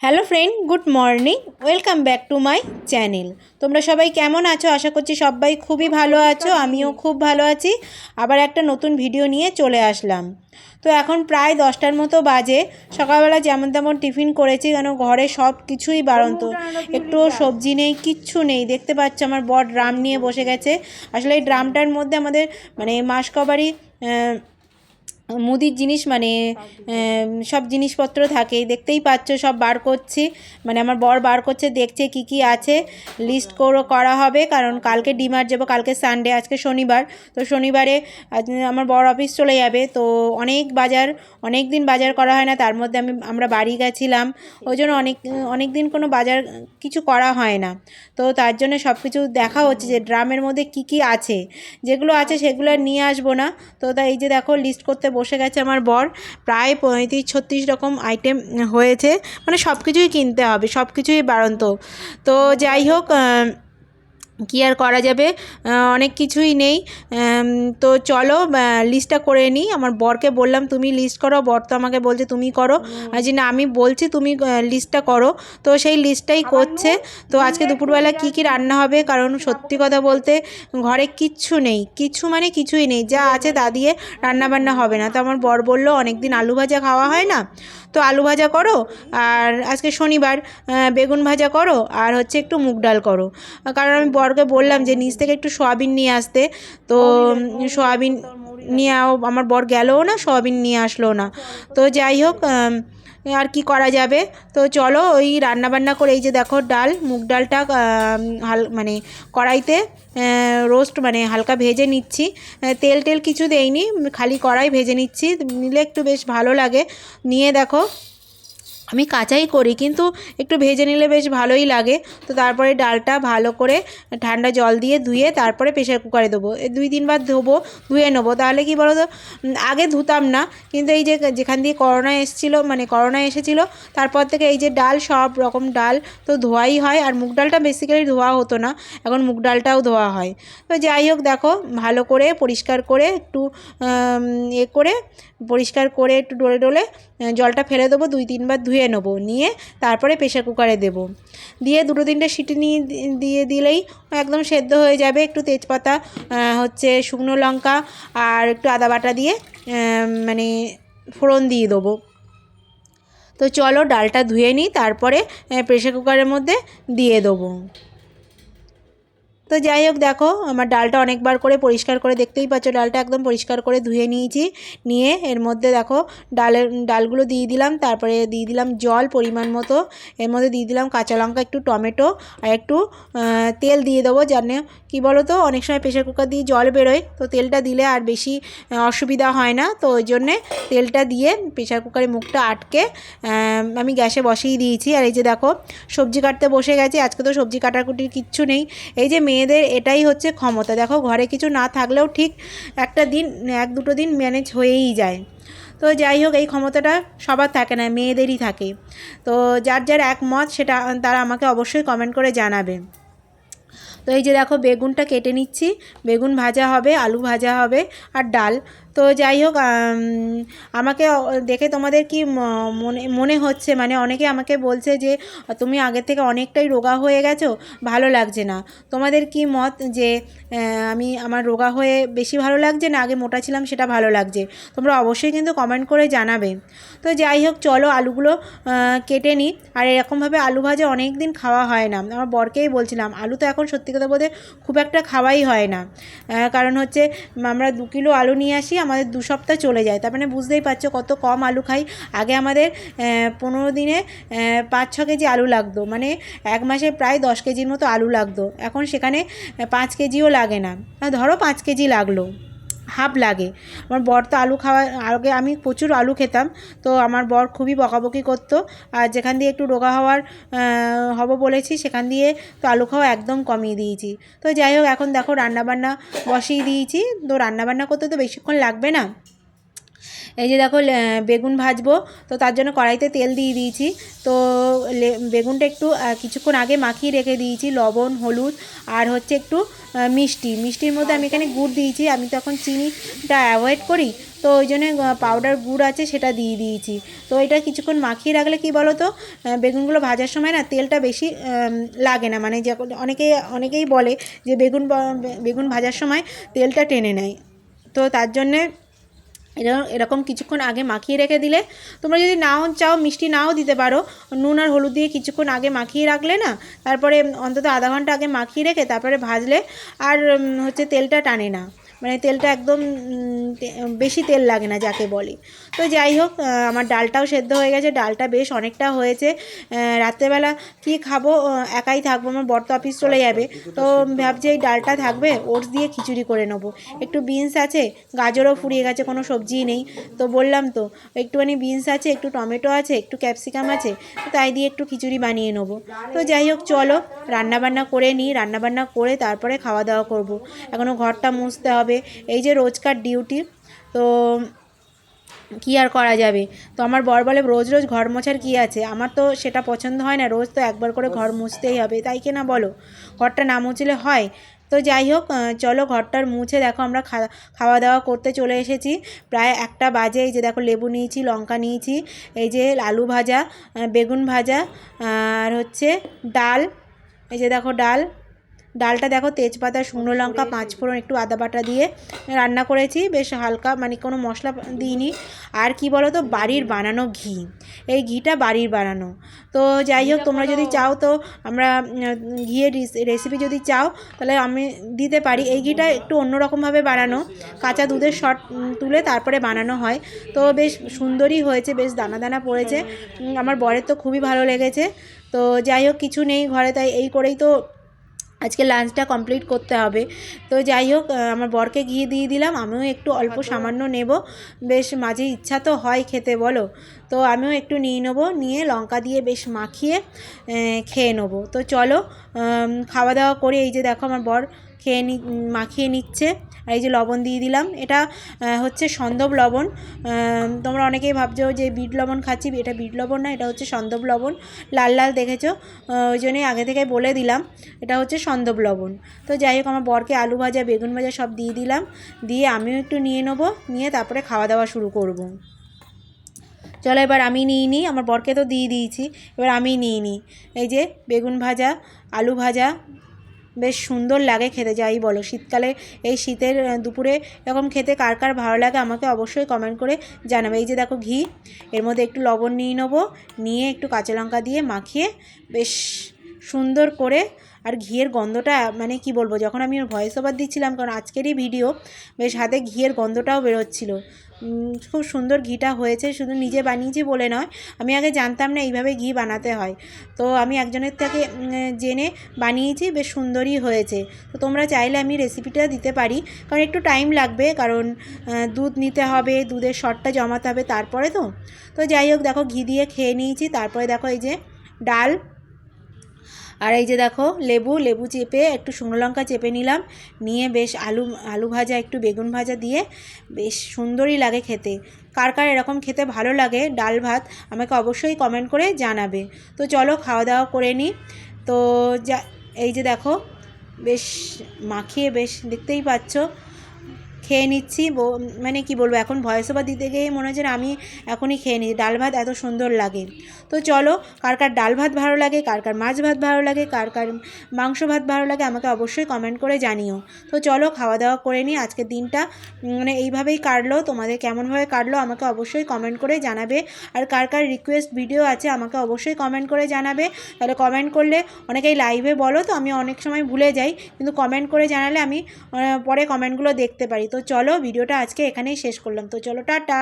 Hello friend good morning welcome back to my channel. তোমরা সবাই কেমন আছো? আশা করছি সবাই খুবই ভালো আছো আমিও খুব ভালো আছি। আবার একটা নতুন ভিডিও নিয়ে চলে আসলাম। তো এখন প্রায় দশটার মতো বাজে। সকালবেলা যেমন তেমন টিফিন করেছি কেন ঘরে সব কিছুই বাড়ন্ত। একটুও সবজি নেই কিচ্ছু নেই। দেখতে পাচ্ছ আমার বর ড্রাম নিয়ে বসে গেছে। আসলে এই ড্রামটার মধ্যে আমাদের মানে মাস কবারই আহ, মুদির জিনিস মানে সব জিনিসপত্র থাকে। দেখতেই পাচ্ছ সব বার করছি। মানে আমার বর বার করছে দেখছে কি কি আছে। লিস্ট করে করা হবে কারণ কালকে ডিমার্ট যাব কালকে সানডে আজকে শনিবার। তো শনিবারে আমার বর অফিস চলে যাবে তো অনেক বাজার অনেক দিন বাজার করা হয় না তার মধ্যে আমি আমরা বাড়ি গেছিলাম। ওই জন্য অনেক অনেক দিন কোনো বাজার কিছু করা হয় না। তো তার জন্য সব কিছু দেখা হচ্ছে যে ড্রামের মধ্যে কি কি আছে। যেগুলো আছে সেগুলো আর নিয়ে আসব না। তো তাই এই যে দেখো লিস্ট করতে বসে গেছে আমার বর। প্রায় পঁয়ত্রিশ, ছত্রিশ রকম আইটেম হয়েছে। মানে সব কিছুই কিনতে হবে সব কিছুই বাড়ন্ত। তো যাই হোক কি আর করা যাবে? অনেক কিছুই নেই। তো চলো লিস্টটা করে নিই। আমার বরকে বললাম তুমি লিস্ট করো। বর তো আমাকে বলছে তুমি করো। আর যে না আমি বলছি তুমি লিস্টটা করো। তো সেই লিস্টটাই করছে। তো আজকে দুপুরবেলা কি কি রান্না হবে? কারণ সত্যি কথা বলতে ঘরে কিচ্ছু নেই। কিছু মানে কিছুই নেই। যা আছে তা দিয়ে রান্না বান্না হবে না। তো আমার বর বলল অনেক দিন আলু ভাজা খাওয়া হয় না? তো আলু ভাজা করো। আর আজকে শনিবার বেগুন ভাজা করো। আর হচ্ছে একটু মুগ ডাল করো। কারণ আমি বরকে বললাম যে নিচ থেকে একটু সোয়াবিন নিয়ে আসতে। তো, সোয়াবিন নিয়ে আমার বর গেলও না, সোয়াবিন নিয়ে আসলো না। তো যাই হোক আর কি করা যাবে? তো চলো, ওই রান্না বান্না করে, এই যে দেখো ডাল, মুগ ডালটা হাল মানে কড়াইতে রোস্ট মানে হালকা ভেজে নিচ্ছি। তেল টেল কিছু দেইনি, খালি কড়াই ভেজে নিচ্ছি। নিলে একটু বেশ ভালো লাগে। নিয়ে দেখো আমি কাঁচাই করি, কিন্তু একটু ভেজে নিলে বেশ ভালোই লাগে। তো তারপরে ডালটা ভালো করে ঠান্ডা জল দিয়ে ধুয়ে তারপরে প্রেশার কুকারে দেবো। দুই তিনবার ধোবো, ধুয়ে নেব। তাহলে কি বলো তো আগে ধুতাম না, কিন্তু এই যে যেখান দিয়ে করোনা এসেছিল মানে করোনা এসেছিল, তারপর থেকে এই যে ডাল, সব রকম ডাল তো ধোয়াই হয়। আর মুগ ডালটা বেসিক্যালি ধোয়া হতো না, এখন মুগ ডালটাও ধোয়া হয়। তো যাই হোক, দেখো, ভালো করে পরিষ্কার করে একটু এ করে পরিষ্কার করে একটু ডলে ডলে জলটা ফেলে দেবো, দুই তিনবার ধুয়ে নেব। নিয়ে তারপরে প্রেশার কুকারে দেবো। দিয়ে দুটো তিনটে সিটি নিয়ে দিয়ে দিলেই একদম সেদ্ধ হয়ে যাবে। একটু তেজপাতা হচ্ছে শুকনো লঙ্কা আর একটু আদা বাটা দিয়ে মানে ফোড়ন দিয়ে দেবো। তো চলো ডালটা ধুয়ে নিই, তারপরে প্রেশার কুকারের মধ্যে দিয়ে দেবো। তো যাই হোক, দেখো, আমার ডালটা অনেকবার করে পরিষ্কার করে দেখতেই পাচ্ছ, ডালটা একদম পরিষ্কার করে ধুয়ে নিয়েছি, নিয়ে এর মধ্যে দেখো, ডালের, ডালগুলো দিয়ে দিলাম, তারপরে দিয়ে দিলাম জল পরিমাণ মতো, এর মধ্যে দিয়ে দিলাম কাঁচা লঙ্কা, একটু টমেটো, আর একটু তেল দিয়ে দেবো জানে কি বলো তো অনেক সময় প্রেশার কুকার দিয়ে জল বেরোয়, তো তেলটা দিলে আর বেশি অসুবিধা হয় না, তো ওই জন্যে তেলটা দিয়ে প্রেশার কুকারে মুখটা আটকে আমি গ্যাসে বসিয়ে দিয়েছি, আর এই যে দেখো, সবজি কাটতে বসে গেছি, আজকে তো সবজি কাটাকুটির কিচ্ছু নেই, এই যে মেয়েদের এটাই হচ্ছে ক্ষমতা। দেখো, ঘরে কিছু না থাকলেও ঠিক একটা দিন, এক দুটো দিন ম্যানেজ হয়েই যায়। তো যাই হোক, এই ক্ষমতাটা সবার থাকে না, মেয়েদেরই থাকে। তো যার যার একমত, সেটা তারা আমাকে অবশ্যই কমেন্ট করে জানাবে। তো এই যে দেখো, বেগুনটা কেটে নিচ্ছি। বেগুন ভাজা হবে, আলু ভাজা হবে, আর ডাল। তো যাই হোক আমাকে দেখে তোমাদের কি মনে মনে হচ্ছে? মানে অনেকে আমাকে বলছে যে, তুমি আগের থেকে অনেকটাই রোগা হয়ে গেছো, ভালো লাগছে না। তোমাদের কি মত যে আমি আমার রোগা হয়ে বেশি ভালো লাগছে না আগে মোটা ছিলাম সেটা ভালো লাগছে? তোমরা অবশ্যই কিন্তু কমেন্ট করে জানাবে। তো যাই হোক, চলো আলুগুলো কেটে নিই। আর এরকমভাবে আলু ভাজা অনেক দিন খাওয়া হয় না। আমার বরকেই বলছিলাম, আলু তো এখন সত্যি কথা বলতে খুব একটা খাওয়াই হয় না। কারণ হচ্ছে, আমরা দু কিলো আলু নিয়ে আসি আমাদের দু সপ্তাহ চলে যায়। তার মানে বুঝতেই পারছ কত কম আলু খাই। আগে আমাদের পনেরো দিনে পাঁচ ছ কেজি আলু লাগতো। মানে এক মাসে প্রায় দশ কেজির মতো আলু লাগতো। এখন সেখানে পাঁচ কেজিও লাগে না। ধরো পাঁচ কেজি লাগল। হাফ লাগে। আমার বর তো আলু খাওয়া, আগে আমি প্রচুর আলু খেতাম, তো আমার বর খুবই বকাবকি করতো। আর যেখান দিয়ে একটু রোগা হওয়ার হব বলেছি, সেখান দিয়ে তো আলু খাওয়া একদম কমিয়ে দিয়েছি। তো যাই হোক, এখন দেখো রান্নাবান্না বসিয়ে দিয়েছি। তো রান্নাবান্না করতে তো বেশিক্ষণ লাগবে না? এই যে দেখো বেগুন ভাজবো, তো তার জন্য কড়াইতে তেল দিয়ে দিয়েছি। তো বেগুনটা একটু কিছুক্ষণ আগে মাখিয়ে রেখে দিয়েছি, লবণ, হলুদ, আর হচ্ছে একটু মিষ্টি। মিষ্টির মধ্যে আমি এখানে গুড় দিয়েছি, আমি তো এখন চিনিটা অ্যাভয়েড করি, তো ওই জন্যে পাউডার গুড় আছে সেটা দিয়ে দিয়েছি। তো এটা কিছুক্ষণ মাখিয়ে রাখলে কি বলো তো বেগুনগুলো ভাজার সময় না তেলটা বেশি লাগে না। মানে যখন অনেকেই অনেকেই বলে যে বেগুন বেগুন ভাজার সময় তেলটা টেনে নেয়। তো তার জন্যে এরকম এরকম কিছুক্ষণ আগে মাখিয়ে রেখে দিলে, তোমরা যদি নাও চাও, মিষ্টি নাও দিতে পারো। নুন আর হলুদ দিয়ে কিছুক্ষণ আগে মাখিয়ে রাখলে না, তারপরে অন্তত আধা ঘণ্টা আগে মাখিয়ে রেখে তারপরে ভাজলে আর হচ্ছে তেলটা টানে না। মানে তেলটা একদম বেশি তেল লাগে না যাকে বলে। তো যাই হোক আমার ডালটাও সেদ্ধ হয়ে গেছে ডালটা বেশ অনেকটা হয়েছে। রাত্রেবেলা কি খাব? একাই থাকব আমার বর তো অফিস চলে যাবে। তো ভাবছি এই ডালটা থাকবে ওটস দিয়ে খিচুড়ি করে নেব। একটু বিনস আছে গাজরও ফুরিয়ে গেছে কোনো সবজিই নেই। তো বললাম তো একটুখানি বিনস আছে একটু টমেটো আছে একটু ক্যাপসিকাম আছে তাই দিয়ে একটু খিচুড়ি বানিয়ে নেব। তো যাই হোক চলো রান্নাবান্না করে নিই রান্নাবান্না করে তারপরে খাওয়া দাওয়া করব। এখনও ঘরটা মুছতে হবে এই যে রোজকার ডিউটি তো কী আর করা যাবে? তো আমার বর বলে, রোজ রোজ ঘর মোছার কী আছে? আমার তো সেটা পছন্দ হয় না, রোজ তো একবার করে ঘর মুছতেই হবে। তাই কি না বলো? ঘরটা না মুছলে হয়? তো যাই হোক চলো ঘরটার মুছে দেখো, আমরা খাওয়া দাওয়া করতে চলে এসেছি। প্রায় একটা বাজে, এই যে দেখো লেবু নিয়েছি, লঙ্কা নিয়েছি, এই যে আলু ভাজা বেগুন ভাজা, আর হচ্ছে ডাল, এই যে দেখো ডাল। ডালটা দেখো তেজপাতা শুকনো লঙ্কা পাঁচ ফোড়ন একটু আদা বাটা দিয়ে রান্না করেছি। বেশ হালকা মানে কোনো মশলা দিইনি। আর কি বলো তো বাড়ির বানানো ঘি। এই ঘিটা বাড়ির বানানো। তো যাই হোক তোমরা যদি চাও তো আমরা ঘিয়ের রেসিপি যদি চাও তাহলে আমি দিতে পারি। এই ঘিটা একটু অন্যরকমভাবে বানানো। কাঁচা দুধের শট তুলে তারপরে বানানো হয়। তো বেশ সুন্দরই হয়েছে বেশ দানা দানা পড়েছে। আমার বরের তো খুবই ভালো লেগেছে। তো যাই হোক কিছু নেই ঘরে তাই এই করেই তো আজকে লাঞ্চটা কমপ্লিট করতে হবে। তো যাই হোক আমার বরকে ঘি দিয়ে দিলাম আমিও একটু অল্প সামান্য নেব। বেশ মাঝে ইচ্ছা তো হয় খেতে বলো? তো আমিও একটু নিয়ে নেব নিয়ে লঙ্কা দিয়ে বেশ মাখিয়ে খেয়ে নেব। তো চলো খাওয়া দাওয়া করে এই যে দেখো আমার বর খেয়ে নি, মাখিয়ে নিচ্ছে। আর এই যে লবণ দিয়ে দিলাম। এটা হচ্ছে সন্দব লবণ। তোমরা অনেকেই ভাবছ যে বিট লবণ খাচ্ছি, এটা বিট লবণ না, এটা হচ্ছে সন্দব লবণ। লাল লাল দেখেছ? ওই জন্যই আগে থেকে বলে দিলাম, এটা হচ্ছে সন্দব লবণ। তো যাই হোক, আমার বরকে আলু ভাজা, বেগুন ভাজা সব দিয়ে দিলাম। দিয়ে আমিও একটু নিয়ে নেব, নিয়ে তারপরে খাওয়া দাওয়া শুরু করব। চলো এবার আমি নিয়ে নিই, আমার বরকে তো দিয়ে দিয়েছি। এবার আমি নিয়ে নিই। এই যে বেগুন ভাজা, আলু ভাজা বেশ সুন্দর লাগে খেতে, যাই বলো। শীতকালে এই শীতের দুপুরে এরকম খেতে কার কার ভালো লাগে আমাকে অবশ্যই কমেন্ট করে জানাবে। এই যে দেখো ঘি, এর মধ্যে একটু লবণ নিয়ে নেব, নিয়ে একটু কাঁচা লঙ্কা দিয়ে মাখিয়ে বেশ সুন্দর করে, আর ঘিয়ের গন্ধটা মানে কি বলব, যখন আমি ভয়েস ওভার দিচ্ছিলাম, কারণ আজকেরই ভিডিও বেশ হাতে ঘিয়ের গন্ধটাও বেরোচ্ছিল। খুব সুন্দর ঘিটা হয়েছে, শুধু নিজে বানিয়েছি বলে নয়, আমি আগে জানতাম না এইভাবে ঘি বানাতে হয়। তো আমি একজনের থেকে জেনে বানিয়েছি, বেশ সুন্দরই হয়েছে। তো তোমরা চাইলে আমি রেসিপিটা দিতে পারি, কারণ একটু টাইম লাগবে, কারণ দুধ নিতে হবে, দুধের শটটা জমাতে হবে তারপরে তো। তো যাই হোক, দেখো ঘি দিয়ে খেয়ে নিয়েছি, তারপরে দেখো এই যে ডাল আর এই যে দেখো, লেবু লেবু চেপে একটু শুকনো লঙ্কা চেপে নিলাম। নিয়ে বেশ আলু আলু ভাজা, একটু বেগুন ভাজা দিয়ে বেশ সুন্দরই লাগে খেতে। কার কার এরকম খেতে ভালো লাগে ডাল ভাত, আমাকে অবশ্যই কমেন্ট করে জানাবে। তো চলো খাওয়া দাওয়া করে নিই তো যা, এই যে দেখো, বেশ মাখিয়ে বেশ দেখতেই পাচ্ছ। খেয়ে নিচ্ছি মানে কি বলব, এখন ভয়েস ওভার দিতে গিয়ে মনে হচ্ছে আমি এখনই খেয়ে নিই ডাল ভাত এত সুন্দর লাগে। তো চলো, কার কার ডাল ভাত ভালো লাগে, কার কার মাছ ভাত ভালো লাগে, কার কার মাংস ভাত ভালো লাগে, আমাকে অবশ্যই কমেন্ট করে জানিও। তো চলো, খাওয়া দাওয়া করে নিই, আজকের দিনটা মানে এইভাবেই কাটলো। তোমাদের কেমনভাবে কাটলো, আমাকে অবশ্যই কমেন্ট করে জানাবে। আর কার কার রিকোয়েস্ট ভিডিও আছে, আমাকে অবশ্যই কমেন্ট করে জানাবে। তাহলে কমেন্ট করলে অনেকেই লাইভে বলো, তো আমি অনেক সময় ভুলে যাই। কিন্তু কমেন্ট করে জানালে আমি পরে কমেন্টগুলো দেখতে পারি। তো চলো ভিডিওটা আজকে এখানেই শেষ করলাম। তো চলো টাটা!